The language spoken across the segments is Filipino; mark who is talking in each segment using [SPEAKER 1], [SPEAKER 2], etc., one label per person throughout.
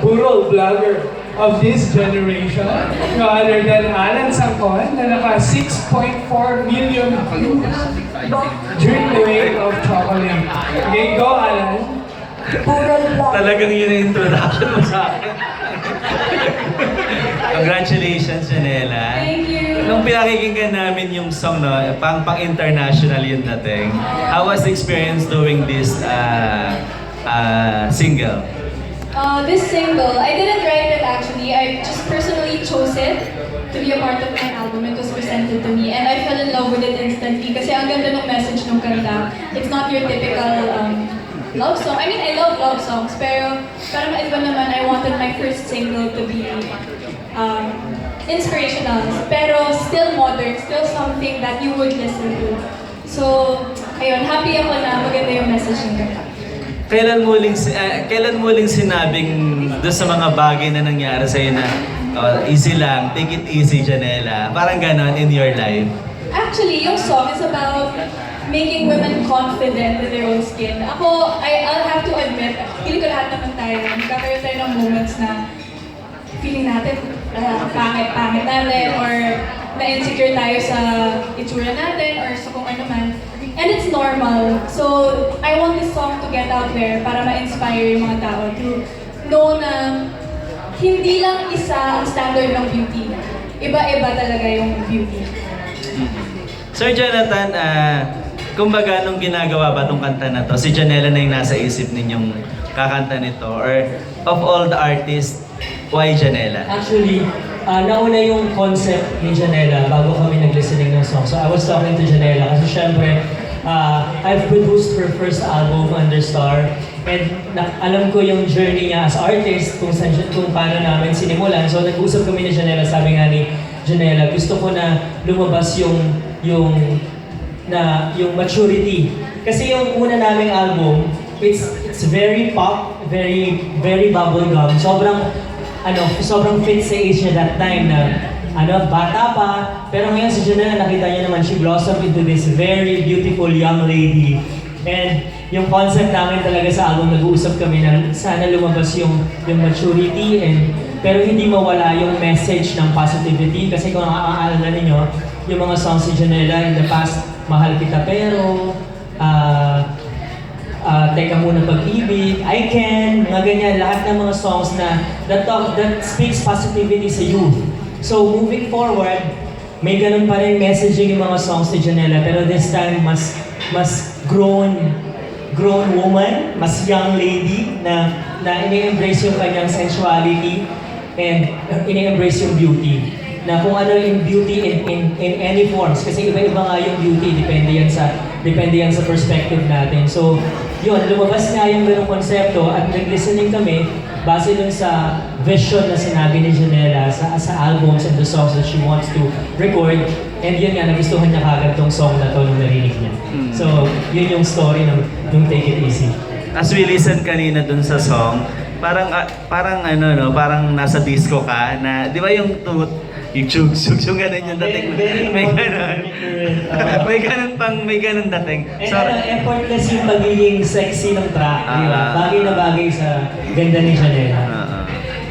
[SPEAKER 1] burol vlogger of this generation. No other than Alan Sangkon na naka 6.4 million views during the wave of chocolate. Okay, go Alan.
[SPEAKER 2] Puro vlog.
[SPEAKER 3] Talagang yun ang introduction mo sa akin. Congratulations, Janela.
[SPEAKER 4] Thank you.
[SPEAKER 3] Nung pinakikinggan namin yung song, no, pang pang international yung dating. How was the experience doing this uh, uh, single?
[SPEAKER 4] Uh, this single, I didn't write it actually. I just personally chose it to be a part of my album. It was presented to me and I fell in love with it instantly kasi ang ganda ng message ng kanta. It's not your typical um, love song. I mean, I love love songs pero para maiba naman, I wanted my first single to be um, inspirational pero still modern, still something that you would listen to. So, ayun, happy ako na maganda yung message ng kanta.
[SPEAKER 3] Kailan muling si- ah, kailan muling sinabing doon sa mga bagay na nangyari sa na oh, easy lang, take it easy, Janela. Parang ganon in your life.
[SPEAKER 4] Actually, yung song is about making women confident in their own skin. Ako, I, I'll have to admit, feeling ko lahat naman tayo, nagkakaroon tayo ng moments na feeling natin uh, pangit-pangit natin or na-insecure tayo sa itsura natin or sa kung ano man. And it's normal. So, I want this song to get out there para ma-inspire yung mga tao to know na hindi lang isa ang standard ng beauty. Iba-iba talaga yung beauty.
[SPEAKER 3] Sir Jonathan, ah, kumbaga nung ginagawa ba tong kanta na to, si Janela na yung nasa isip ninyong kakanta nito? Or of all the artists, why Janela?
[SPEAKER 5] Actually, ah, nauna yung concept ni Janela bago kami nag-listening ng song. So I was talking to Janela kasi syempre, ah, I've produced her first album, Understar. And na, alam ko yung journey niya as artist, kung, saan, kung paano namin sinimulan. So nag-usap kami ni Janela, sabi nga ni Janela, gusto ko na lumabas yung, yung, na, yung maturity. Kasi yung una naming album, it's, it's very pop, very, very bubblegum. Sobrang ano, sobrang fit sa age niya that time na ano, bata pa. Pero ngayon si Janelle, nakita niya naman, she blossomed into this very beautiful young lady. And yung concept namin talaga sa album, nag-uusap kami na sana lumabas yung, yung maturity and pero hindi mawala yung message ng positivity kasi kung naaalala ninyo, yung mga songs ni Janela in the past, Mahal Kita Pero, ah, Ah, Teka Muna Pag-ibig, I Can, mga ganyan, lahat ng mga songs na that, talk, that speaks positivity sa youth. So moving forward, may ganun pa rin messaging yung mga songs ni Janela, pero this time mas mas grown grown woman, mas young lady na na ini-embrace yung kanyang sensuality and ini-embrace yung beauty. Na kung ano yung beauty in, in, in any forms. Kasi iba-iba nga yung beauty depende yan sa depende yan sa perspective natin. So yun lumabas nga yung ganung konsepto at nag-listening kami base dun sa vision na sinabi ni Janela sa, sa albums and the songs that she wants to record. And yun nga nagustuhan niya kagad tong song na to nung narinig niya. So yun yung story ng, ng Take It Easy.
[SPEAKER 3] As we listen kanina dun sa song, parang ah, parang ano no, parang nasa disco ka na, 'di ba yung tut yung chug chug yung ganun yung dating.
[SPEAKER 5] Very- very
[SPEAKER 3] May ganun.
[SPEAKER 5] Uh,
[SPEAKER 3] may ganun pang may ganun dating.
[SPEAKER 5] And
[SPEAKER 3] So,
[SPEAKER 5] ano, effortless yung pagiging sexy ng track, di ba?
[SPEAKER 3] Ah.
[SPEAKER 5] Bagay na bagay sa ganda ni Janela.
[SPEAKER 3] Oo.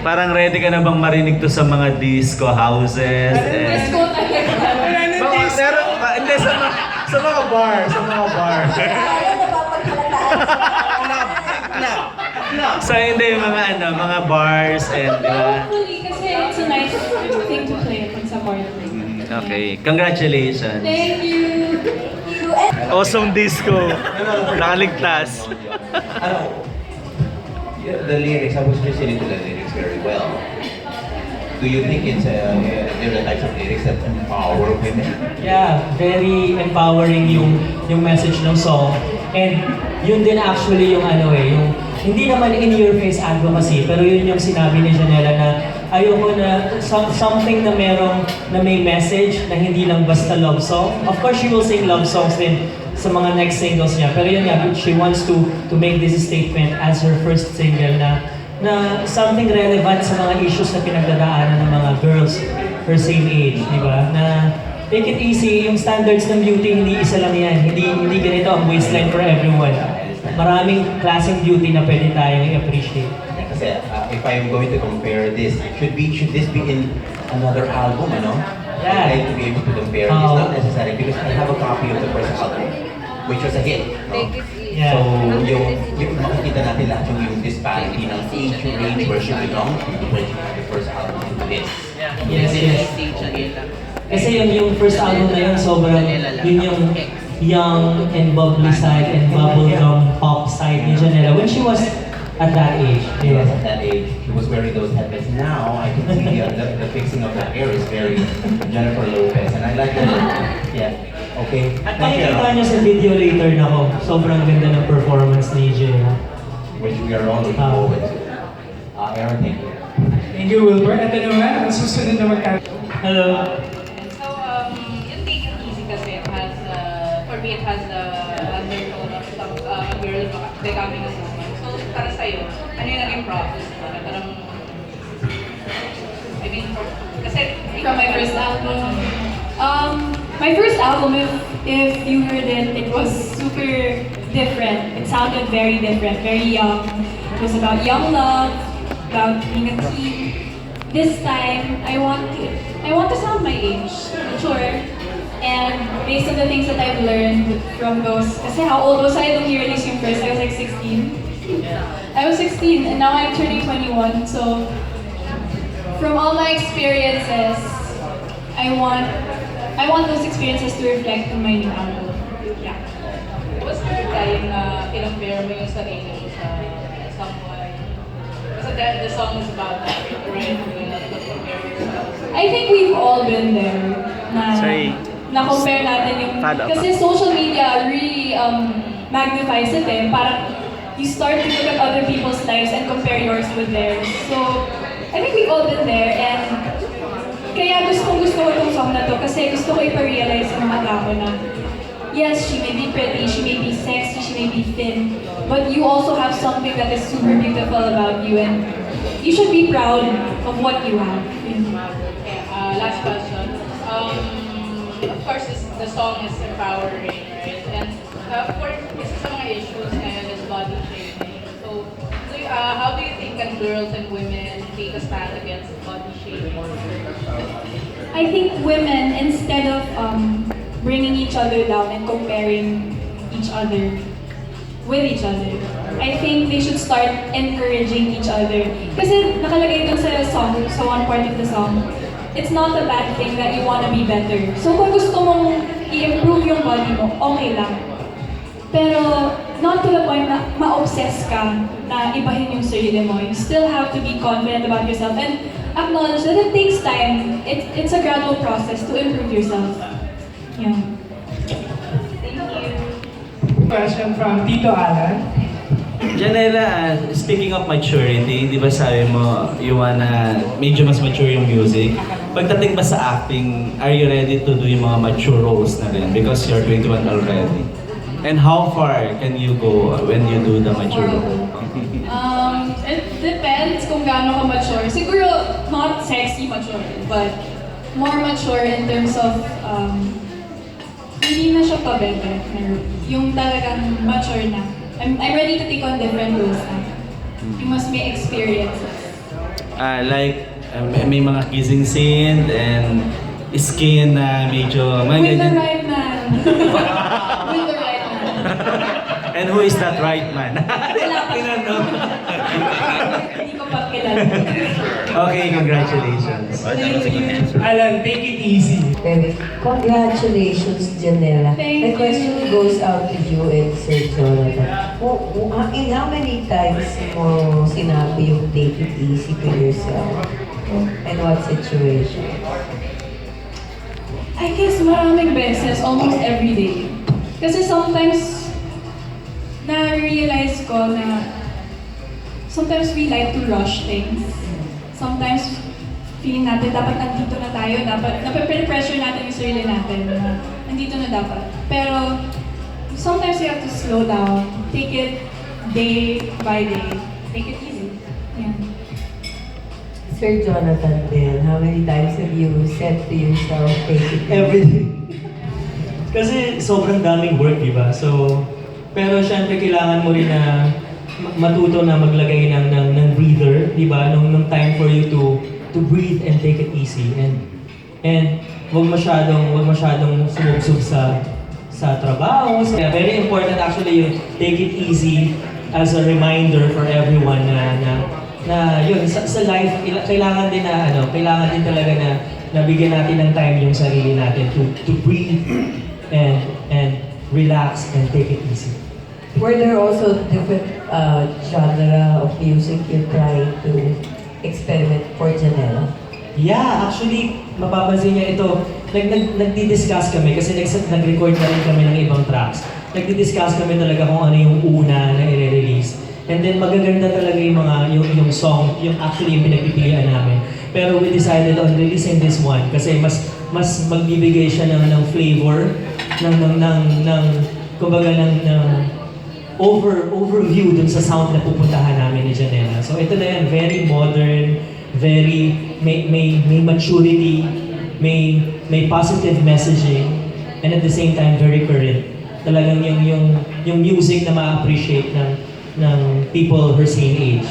[SPEAKER 3] parang ready ka na bang marinig to sa mga disco houses? and-
[SPEAKER 4] Disco talaga.
[SPEAKER 3] Ah, hindi, sa mga, sa mga bar, sa mga bar.
[SPEAKER 2] Kaya napapaghalata.
[SPEAKER 3] so, hindi, mga ano, mga bars and, di ba?
[SPEAKER 4] Hopefully, kasi it's a nice thing to play pag sa party.
[SPEAKER 3] Okay, congratulations.
[SPEAKER 4] Thank you!
[SPEAKER 2] You and
[SPEAKER 3] Awesome disco. Nakaligtas.
[SPEAKER 6] Yeah, the lyrics, I was listening to the lyrics very well. Do you think it's uh, you know, the types of lyrics that empower women?
[SPEAKER 5] Yeah, very empowering yung yung message ng song. And yun din actually yung ano eh, yung hindi naman in your face advocacy, pero yun yung sinabi ni Janela na ayoko na some, something na merong na may message na hindi lang basta love song. Of course, she will sing love songs din sa mga next singles niya. Pero yun nga, she wants to to make this statement as her first single na na something relevant sa mga issues na pinagdadaanan ng mga girls her same age, di ba? Na take it easy, yung standards ng beauty, hindi isa lang yan. Hindi, hindi ganito ang waistline for everyone. Maraming klaseng beauty na pwede tayong i-appreciate.
[SPEAKER 6] Kasi uh, if I'm going to compare this, should be should this be in another album, ano?
[SPEAKER 5] Yeah.
[SPEAKER 6] I'd like to be able to compare.
[SPEAKER 5] Oh.
[SPEAKER 6] It's not necessary because I have a copy of the first album, which was a hit. No?
[SPEAKER 5] Yeah.
[SPEAKER 6] So, yung, yung makikita natin lahat yung, yung disparity ng age range where she belongs when she had the first album to this.
[SPEAKER 5] Yes, yes. Kasi yung, yung first album na yun, sobrang, yun yung young and bubbly side and bubblegum pop side ni Janela when she was at that age.
[SPEAKER 6] She was at that age, she was wearing those headbands. Now, I can see uh, the, the fixing of her hair is very Jennifer Lopez. And I like that. Yeah. Okay.
[SPEAKER 5] At makikita niyo sa video later na ko, sobrang ganda ng performance ni Jay.
[SPEAKER 6] Which we are all looking
[SPEAKER 5] Ah.
[SPEAKER 6] forward to. Uh, Aaron, thank you.
[SPEAKER 1] Thank you, Wilbur. Ito naman, ang susunod na magkakaroon.
[SPEAKER 5] Hello.
[SPEAKER 7] So, um, yung Take It Easy kasi it has, uh, for me, it has the undertone of some, uh, girl becoming a woman. So, para sa'yo, ano yung naging process mo? Na parang, I mean, kasi,
[SPEAKER 4] From my first album. Um, my first album, if, if you heard it, it was super different. It sounded very different, very young. It was about young love, about being a teen. This time, I want to, I want to sound my age, mature. And based on the things that I've learned from those, kasi how old was I nung i-release yung first? I was like 16. I was 16 and now I'm turning 21, so from all my experiences, I want I want those experiences to reflect in my new album. Yeah.
[SPEAKER 7] was there a time na kinambare mo yung sarili mo sa someone? Kasi the, the song is about that, right?
[SPEAKER 4] I think we've all been there na
[SPEAKER 3] Sorry.
[SPEAKER 4] na compare natin yung kasi social media really um, magnifies it eh. Parang you start to look at other people's lives and compare yours with theirs. So, I think we've all been there and kaya gusto kong gusto ko itong song na to kasi gusto ko ipa-realize sa mga tao na yes, she may be pretty, she may be sexy, she may be thin, but you also have something that is super beautiful about you and you should be proud of what you have.
[SPEAKER 7] Okay, uh, last question. Um, of course, this, the song is empowering, right? And uh, for isa sa mga issues uh, how do you think that girls and women take a stand against body shaming?
[SPEAKER 4] I think women, instead of um, bringing each other down and comparing each other with each other, I think they should start encouraging each other. Kasi nakalagay dun sa song, sa one part of the song, it's not a bad thing that you wanna be better. So kung gusto mong i-improve yung body mo, okay lang. Pero not to the point na ma-obsess ka na ibahin yung sarili mo. You still have to be confident about yourself and acknowledge that it takes time. It, it's a gradual process to improve yourself. Yeah.
[SPEAKER 7] Thank you.
[SPEAKER 1] Question from Tito Alan.
[SPEAKER 3] Janela, uh, speaking of maturity, di ba sabi mo, you wanna medyo mas mature yung music. Pagdating ba sa acting, are you ready to do yung mga mature roles na rin? Because you're 21 already. And how far can you go when you do the mature?
[SPEAKER 4] Um, it depends kung gaano ka mature. Siguro not sexy mature, but more mature in terms of um, hindi na siya pabebe. Yung talagang mature na. I'm, I'm ready to take on different roles na. You must be experiences.
[SPEAKER 3] Ah, like, uh, may may mga kissing scene and skin na medyo...
[SPEAKER 4] With the right man.
[SPEAKER 3] And who is that right man?
[SPEAKER 4] Wala pa.
[SPEAKER 3] Tinanong.
[SPEAKER 4] Hindi ko pa kilala.
[SPEAKER 3] okay, congratulations.
[SPEAKER 4] Thank you.
[SPEAKER 1] Alan, take it easy.
[SPEAKER 2] Baby, congratulations, Janela.
[SPEAKER 4] Thank
[SPEAKER 2] The
[SPEAKER 4] you.
[SPEAKER 2] question goes out to you and Sir Jonathan. Who- who- ah, in how many times mo sinabi yung take it easy to yourself? And what situation?
[SPEAKER 4] I guess maraming beses, almost every day. Kasi sometimes, na-realize ko na sometimes we like to rush things. Sometimes, feeling natin dapat nandito na tayo, dapat nape-pressure natin yung sarili natin na nandito na dapat. Pero, sometimes you have to slow down, take it day by day, take it easy. Yeah.
[SPEAKER 2] Sir Jonathan din, how many times have you said to yourself, take it?
[SPEAKER 5] Everything. Kasi sobrang daming work, di ba? So, pero syempre kailangan mo rin na ma- matuto na maglagay ng, ng, ng breather, di ba? Nung, nung time for you to to breathe and take it easy. And and wag masyadong wag masyadong sumubsob sa sa trabaho. So, yeah, very important actually yung take it easy as a reminder for everyone na na na yun sa, sa life ila- kailangan din na ano, kailangan din talaga na nabigyan natin ng time yung sarili natin to to breathe and and relax and take it easy.
[SPEAKER 2] Were there also different uh, genre of music you tried to experiment for Janela?
[SPEAKER 5] Yeah, actually, mapapansin niya ito. Nag, nag, nagdi-discuss kami kasi nag, nag-record na rin kami ng ibang tracks. Nagdi-discuss kami talaga kung ano yung una na i-release. And then magaganda talaga yung mga yung, yung song, yung actually yung pinagpipilian namin. Pero we decided on releasing this one kasi mas mas magbibigay siya ng ng flavor ng ng ng, ng kumbaga ng, ng over overview dun sa sound na pupuntahan namin ni Janela. So ito na yan, very modern, very may may may maturity, may may positive messaging, and at the same time very current. Talagang yung yung yung music na ma-appreciate ng ng people her same age.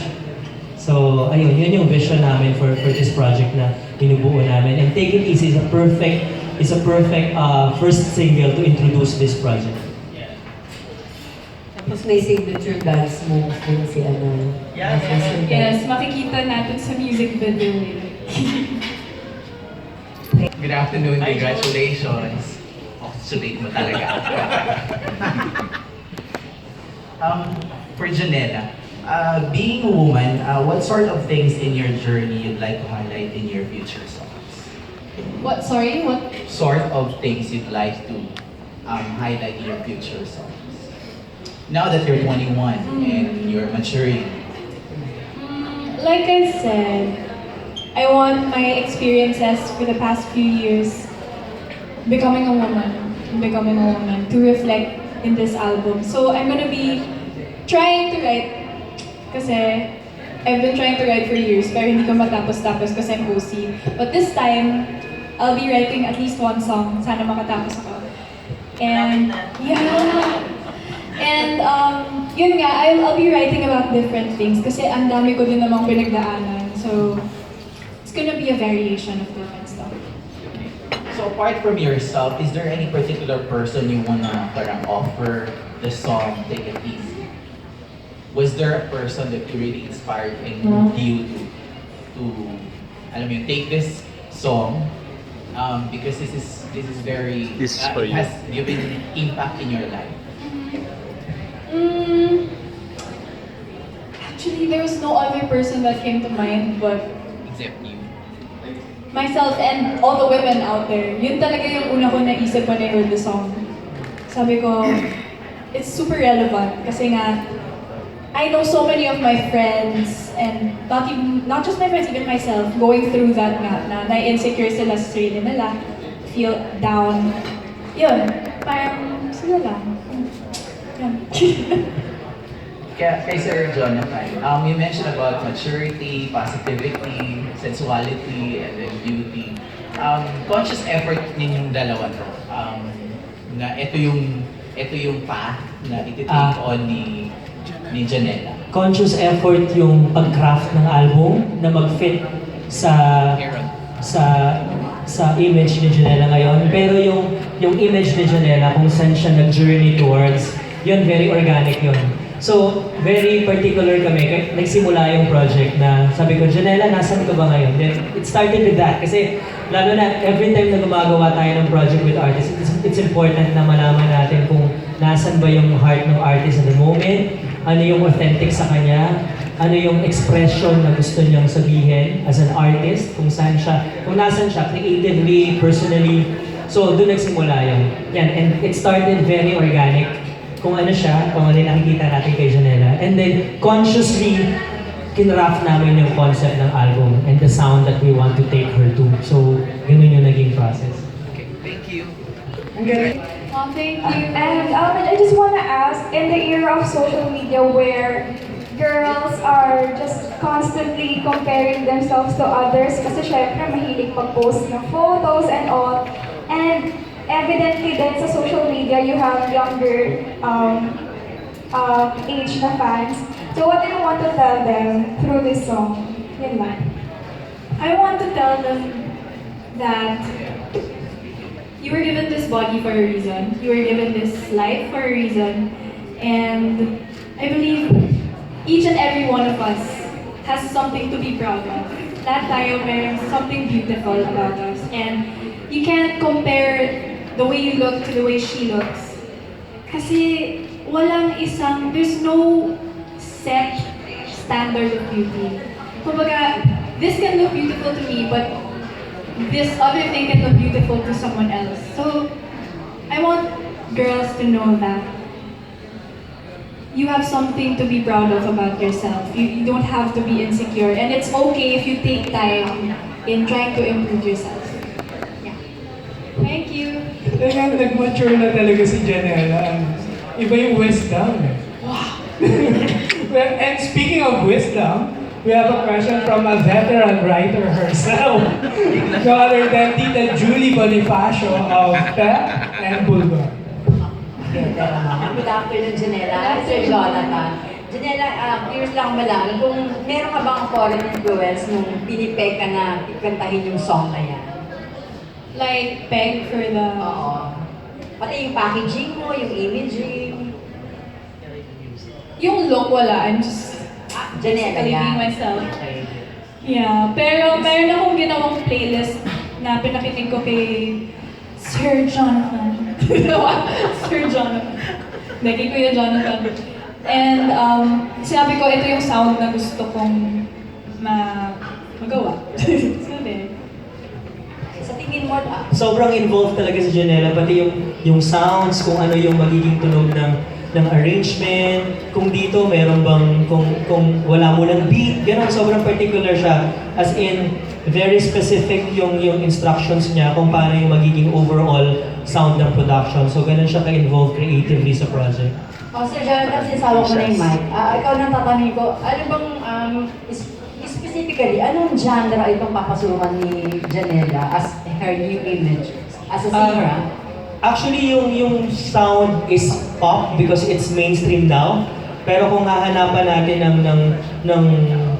[SPEAKER 5] So ayun, yun yung vision namin for for this project na binubuo namin. And Take It Easy is a perfect is a perfect uh, first single to introduce this project.
[SPEAKER 2] Tapos may signature dance moves din si ano.
[SPEAKER 3] Yeah,
[SPEAKER 2] si Sir Dan.
[SPEAKER 4] Yes, makikita natin sa music video yun.
[SPEAKER 6] Good afternoon, congratulations. Oh, sulit mo talaga. um, for Janela, uh, being a woman, uh, what sort of things in your journey you'd like to highlight in your future songs?
[SPEAKER 4] What, sorry, what?
[SPEAKER 6] Sort of things you'd like to um, highlight in your future songs? Now that you're 21 and you're maturing,
[SPEAKER 4] Mm, Like I said, I want my experiences for the past few years becoming a woman, becoming a woman to reflect in this album. So I'm gonna be trying to write kasi I've been trying to write for years pero hindi ko matapos-tapos kasi I'm OC. But this time, I'll be writing at least one song. Sana makatapos ako. And yeah. And um, yun nga, I'll, I'll be writing about different things kasi ang dami ko din namang pinagdaanan. So, it's gonna be a variation of different stuff.
[SPEAKER 6] So apart from yourself, is there any particular person you wanna parang offer the song Take It Easy? Was there a person that you really inspired and moved you to, to, alam mo take this song um, because this is this is very
[SPEAKER 8] This is
[SPEAKER 6] uh,
[SPEAKER 8] for
[SPEAKER 6] it
[SPEAKER 8] you.
[SPEAKER 6] has given impact in your life.
[SPEAKER 4] Mm, actually, there was no other person that came to mind but
[SPEAKER 6] Except you.
[SPEAKER 4] myself and all the women out there. Yun talaga yung una ko naisip when I heard the song. Sabi ko, it's super relevant kasi nga, I know so many of my friends and not even, not just my friends, even myself, going through that nga, na na-insecure sila sa sarili nila, feel down. Yun, parang sila lang. Yun.
[SPEAKER 6] Kaya, kay Sir Jonathan, um, you mentioned about maturity, positivity, sensuality, and then beauty. Um, conscious effort ninyong dalawa to. Um, na ito yung ito yung path na iti-take
[SPEAKER 5] Ah.
[SPEAKER 6] on ni ni Janela.
[SPEAKER 5] conscious effort yung pag-craft ng album na mag-fit sa sa sa image ni Janela ngayon. Pero yung yung image ni Janela kung saan siya nag-journey towards, yun very organic yun. So, very particular kami. Nagsimula yung project na sabi ko, Janela, nasan ka ba ngayon? Then, it started with that. Kasi, lalo na, every time na gumagawa tayo ng project with artists, it's, it's important na malaman natin kung nasan ba yung heart ng artist at the moment, ano yung authentic sa kanya, ano yung expression na gusto niyang sabihin as an artist, kung saan siya, kung nasan siya, creatively, personally. So, doon nagsimula yun. Yan, and it started very organic kung ano siya, kung ano yung nakikita natin kay Janela. And then, consciously, kinraft namin yung concept ng album and the sound that we want to take her to. So, ganun yung naging process.
[SPEAKER 6] Okay, thank you.
[SPEAKER 4] Oh, thank you.
[SPEAKER 9] And um, I just want to ask, in the era of social media where girls are just constantly comparing themselves to others, kasi syempre mahilig mag-post ng photos and all, and evidently then sa social media you have younger um, uh, age na fans. So what do you want to tell them through this song? Yun lang.
[SPEAKER 4] I want to tell them that you were given this body for a reason. You were given this life for a reason. And I believe each and every one of us has something to be proud of. Lahat tayo meron something beautiful about us. And you can't compare the way you look to the way she looks. Kasi walang isang, there's no set standard of beauty. Kumbaga, this can look beautiful to me, but this other thing can look beautiful to someone else. So, I want girls to know that you have something to be proud of about yourself. You, you don't have to be insecure. And it's okay if you take time in trying to improve yourself. Yeah. Thank you.
[SPEAKER 1] Talagang nag-mature na talaga si Janela. Iba yung wisdom. Wow! well, and speaking of wisdom, we have a question from a veteran writer herself. no other than Tita Julie Bonifacio of Pep and Bulldog.
[SPEAKER 8] Good afternoon, Janela. Sir Jonathan. Janela, uh, curious lang malaman kung meron ka bang foreign influence nung pinipeg ka na kantahin yung song na yan?
[SPEAKER 4] Like, peg for the...
[SPEAKER 8] Oo. Pati yung packaging mo, yung imaging.
[SPEAKER 4] Yung look, wala. I'm just
[SPEAKER 8] Janela yan.
[SPEAKER 4] myself.
[SPEAKER 8] Okay.
[SPEAKER 4] Yeah, pero meron akong ginawang playlist na pinakinig ko kay Sir Jonathan. Sir Jonathan. Hindi, kay Kuya Jonathan. And um, sinabi ko, ito yung sound na gusto kong ma magawa. so, there.
[SPEAKER 8] Sa tingin mo, ah,
[SPEAKER 5] sobrang involved talaga si Janela, pati yung, yung sounds, kung ano yung magiging tunog ng ng arrangement, kung dito meron bang, kung, kung wala mo ng beat, ganun, sobrang particular siya. As in, very specific yung, yung instructions niya kung paano yung magiging overall sound ng production. So, ganun siya ka-involved creatively sa project.
[SPEAKER 8] oh, Sir Jonathan, sinasawa ko na yung mic. Ah, ikaw nang tatanungin ko, ano bang, um, is- specifically, anong genre itong papasukan ni Janela as her new image? As a singer, ah?
[SPEAKER 5] Actually, yung yung sound is pop because it's mainstream now. Pero kung hahanapan natin ng ng ng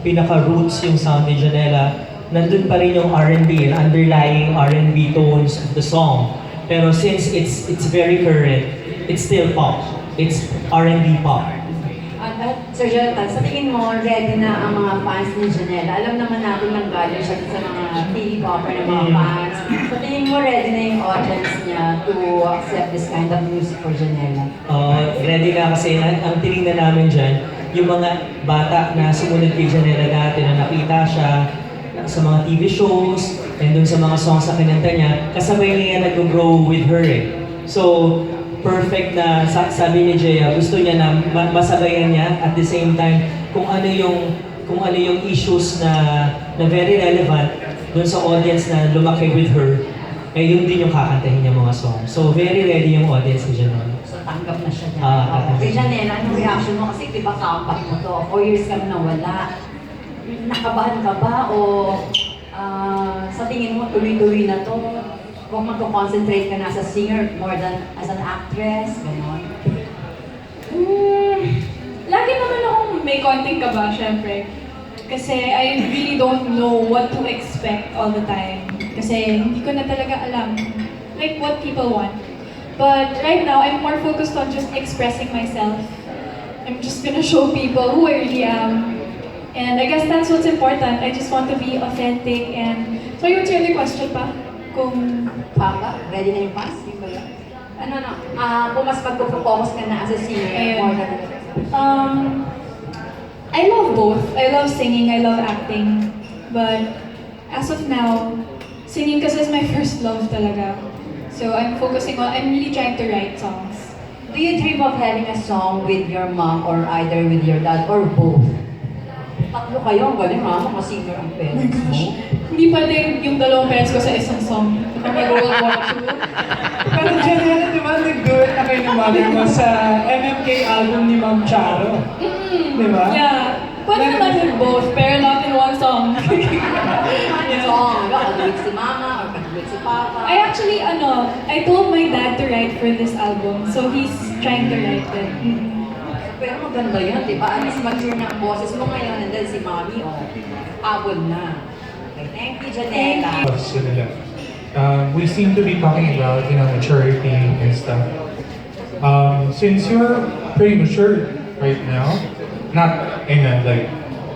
[SPEAKER 5] pinaka-roots yung sound ni Janela, nandun pa rin yung R&B, and underlying R&B tones of the song. Pero since it's it's very current, it's still pop. It's R&B pop.
[SPEAKER 8] At, Sir Jonathan, sa tingin mo, ready na ang mga fans ni Janela? Alam naman natin nang galing siya sa mga TV popper ng mga
[SPEAKER 5] Mm.
[SPEAKER 8] fans. Sa tingin mo, ready na yung audience niya to accept this kind of music for Janela?
[SPEAKER 5] Uh, ready na kasi ang, ang tinignan namin dyan, yung mga bata na sumunod kay Janela dati na nakita siya sa mga TV shows and dun sa mga songs na kinanta niya, kasabay niya nag-grow with her eh. So, perfect na sa- sabi ni Jaya, gusto niya na ma- masabayan niya at the same time kung ano yung kung ano yung issues na na very relevant dun sa audience na lumaki with her, eh yun din yung kakantahin niya mga songs. So very ready yung audience ni Janela.
[SPEAKER 8] So, tanggap na siya niya.
[SPEAKER 5] Ah,
[SPEAKER 8] Oh,
[SPEAKER 5] tanggap.
[SPEAKER 8] Kay Janela, anong reaction mo? Kasi di ba kapat mo to? Four years ka na wala. Nakabahan ka ba? O ah, sa tingin mo, tuloy-tuloy na to? Kung magko-concentrate ka na as a singer more than as an actress, gano'n.
[SPEAKER 4] Hmm, lagi naman akong may konting kaba, syempre. Kasi I really don't know what to expect all the time. Kasi hindi ko na talaga alam, like what people want. But right now, I'm more focused on just expressing myself. I'm just gonna show people who I really am. And I guess that's what's important. I just want to be authentic and... What's your other question pa? Kung...
[SPEAKER 8] Papa, ready na yung pass? Yung ba yun? Ano, no? Ah, kung mas magpo-focus ka na as a singer
[SPEAKER 4] Ayun.
[SPEAKER 8] more than...
[SPEAKER 4] Um, I love both. I love singing, I love acting. But as of now, singing kasi is my first love talaga. So I'm focusing on, I'm really trying to write songs.
[SPEAKER 8] Do you dream of having a song with your mom or either with your dad or both? Tatlo kayo, ang galing ha, mga singer ang parents mo.
[SPEAKER 4] Hindi pwede yung dalawang parents ko sa isang song. War II.
[SPEAKER 1] Pero Janela, di ba, nag-duet na kayo ng mother mo sa MMK album ni Ma'am Charo?
[SPEAKER 4] Mm,
[SPEAKER 1] Di ba?
[SPEAKER 4] Yeah. Pwede naman with both, pero not in one song.
[SPEAKER 8] Song? Ano, kadulit si mama or kadulit si papa?
[SPEAKER 4] I actually, ano, I told my dad to write for this album, so he's trying to write it. Mm.
[SPEAKER 8] Pero maganda yun, di ba? At least mature na ang boses mo ngayon and then si Mami, oh, abot na. Okay, thank you, Janela.
[SPEAKER 10] question nila. Um, we seem to be talking about, you know, maturity and stuff. Um, since you're pretty mature right now, not in a like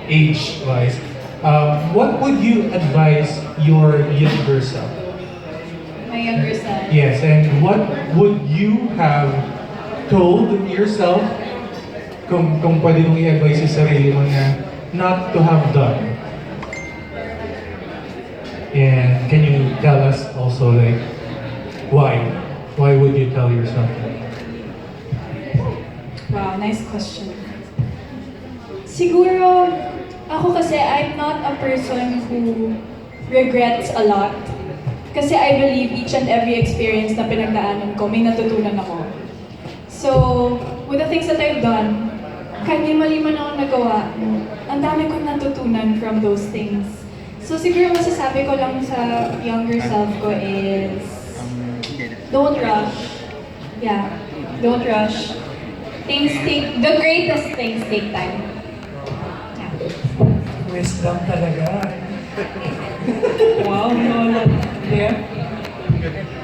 [SPEAKER 10] age-wise, um, what would you advise your younger self?
[SPEAKER 4] My younger son.
[SPEAKER 10] Yes, and what would you have told yourself kung, kung pwede mong i-advise yung sarili mo na not to have done? And can you tell us also like why? Why would you tell yourself that?
[SPEAKER 4] Wow, nice question. Siguro, ako kasi I'm not a person who regrets a lot. Kasi I believe each and every experience na pinagdaanan ko, may natutunan ako. So, with the things that I've done, kahit may mali man ako nagawa, ang dami kong natutunan from those things. So siguro masasabi ko lang sa younger self ko is, don't rush. Yeah, don't rush. Things take, the greatest things take time. Yeah.
[SPEAKER 1] Wisdom talaga. wow, Lola. Yeah.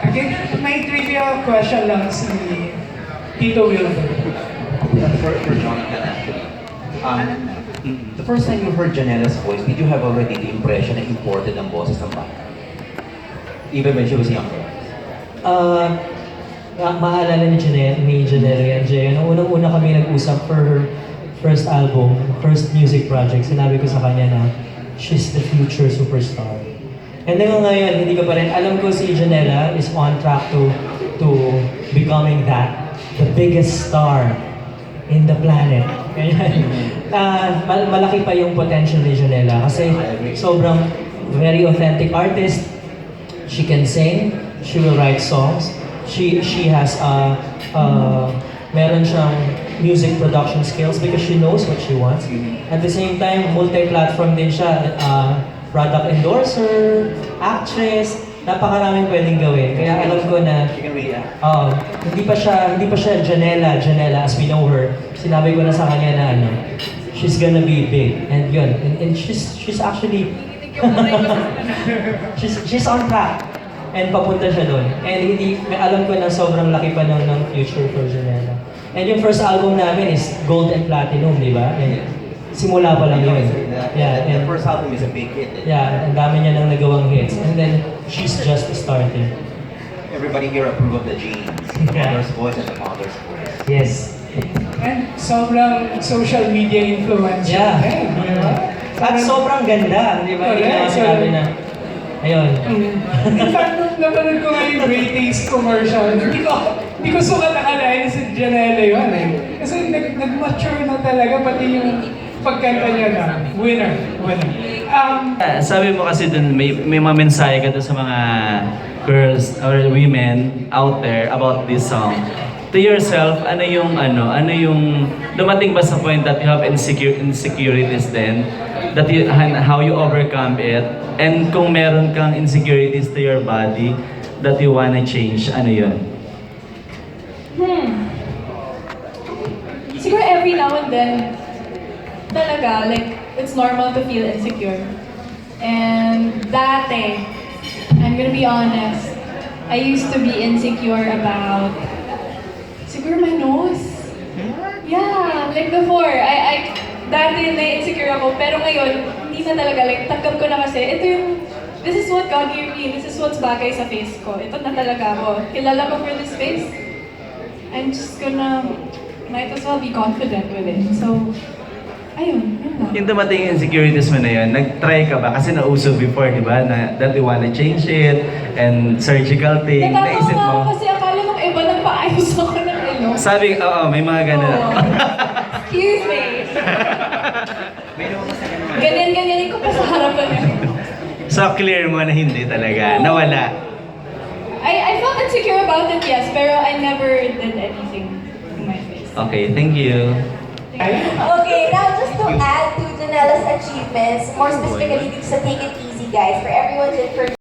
[SPEAKER 1] Okay, may trivia question lang si Tito Wilbur.
[SPEAKER 11] For, for Jonathan actually. Um, the first time you heard Janela's voice, did you have already the impression na imported ang boses ng bata? Even when she was younger?
[SPEAKER 5] Ah, ma- maalala ni Janelle, ni Janelle yan, Jay, nung unang-una kami nag-usap for her first album, first music project, sinabi ko sa kanya na she's the future superstar. And hanggang ngayon, hindi ko pa rin, alam ko si Janela is on track to to becoming that, the biggest star in the planet. Ah, mal- malaki pa yung potential ni Janela kasi sobrang very authentic artist, She can sing, she will write songs, she she has uh, uh, meron siyang music production skills because she knows what she wants. At the same time, multi-platform din siya. Uh, product endorser, actress, napakaraming pwedeng gawin. Kaya alam ko na. Oo. hindi pa siya, hindi pa siya Janela, Janela as we know her. Sinabi ko na sa kanya na ano, she's gonna be big. And yun, and, and she's, she's actually, she's, she's on track. And papunta siya doon. And hindi, may alam ko na sobrang laki pa ng, ng future for Janela. And yung first album namin is Gold and Platinum, di ba? And simula pa lang yun. Yeah,
[SPEAKER 11] The
[SPEAKER 5] and,
[SPEAKER 11] first album is a big hit.
[SPEAKER 5] yeah, ang dami niya nang nagawang hits. And then, she's just starting.
[SPEAKER 11] Everybody here approve of the genes. The
[SPEAKER 5] Yeah.
[SPEAKER 11] mother's voice and the father's voice.
[SPEAKER 5] Yes.
[SPEAKER 1] And sobrang social media influencer.
[SPEAKER 5] Yeah.
[SPEAKER 1] Eh, di ba?
[SPEAKER 5] At sobrang ganda, di ba? Hindi naman sinabi
[SPEAKER 1] so-
[SPEAKER 5] na, ayun.
[SPEAKER 1] In fact, nung napanood ko nga yung Great Taste commercial, hindi ko, hindi ko sukat akalain si Janela yun eh. Kasi nag, nag-mature na talaga, pati yung pagkanta niya na, winner, winner. Um,
[SPEAKER 3] sabi mo kasi dun, may, may mga mensahe ka dun sa mga girls or women out there about this song. To yourself, ano yung ano, ano yung dumating ba sa point that you have insecure insecurities then that you how you overcome it and kung meron kang insecurities to your body that you wanna change, ano yun?
[SPEAKER 4] Hmm. Siguro every now and then, talaga, like, it's normal to feel insecure. And dati, I'm gonna be honest, I used to be insecure about, siguro my nose. Yeah, like before, I, I, dati na-insecure ako, pero ngayon, hindi na talaga, like, tanggap ko na kasi, ito yung, this is what God gave me, this is what's bagay sa face ko. Ito na talaga ako. Kilala ko for this face. I'm just gonna, might as well be confident with it. So, ayun, yun lang.
[SPEAKER 3] Yung dumating yung insecurities mo na yun, nag-try ka ba? Kasi nauso before, di ba? Na, that you wanna change it and surgical thing. Naisip
[SPEAKER 4] ako
[SPEAKER 3] mo?
[SPEAKER 4] kasi akala nung iba nagpaayos ako ng ilong.
[SPEAKER 3] Sabi, oo, may mga ganun.
[SPEAKER 4] Excuse me. Ganyan-ganyanin ko pa sa harapan niya.
[SPEAKER 3] so clear mo na hindi talaga, nawala.
[SPEAKER 4] I, I felt insecure about it, yes, pero I never did anything to my face.
[SPEAKER 3] Okay, thank you.
[SPEAKER 12] Okay, now just to add to Janela's achievements, more specifically dito sa Take It Easy guys, for everyone's information,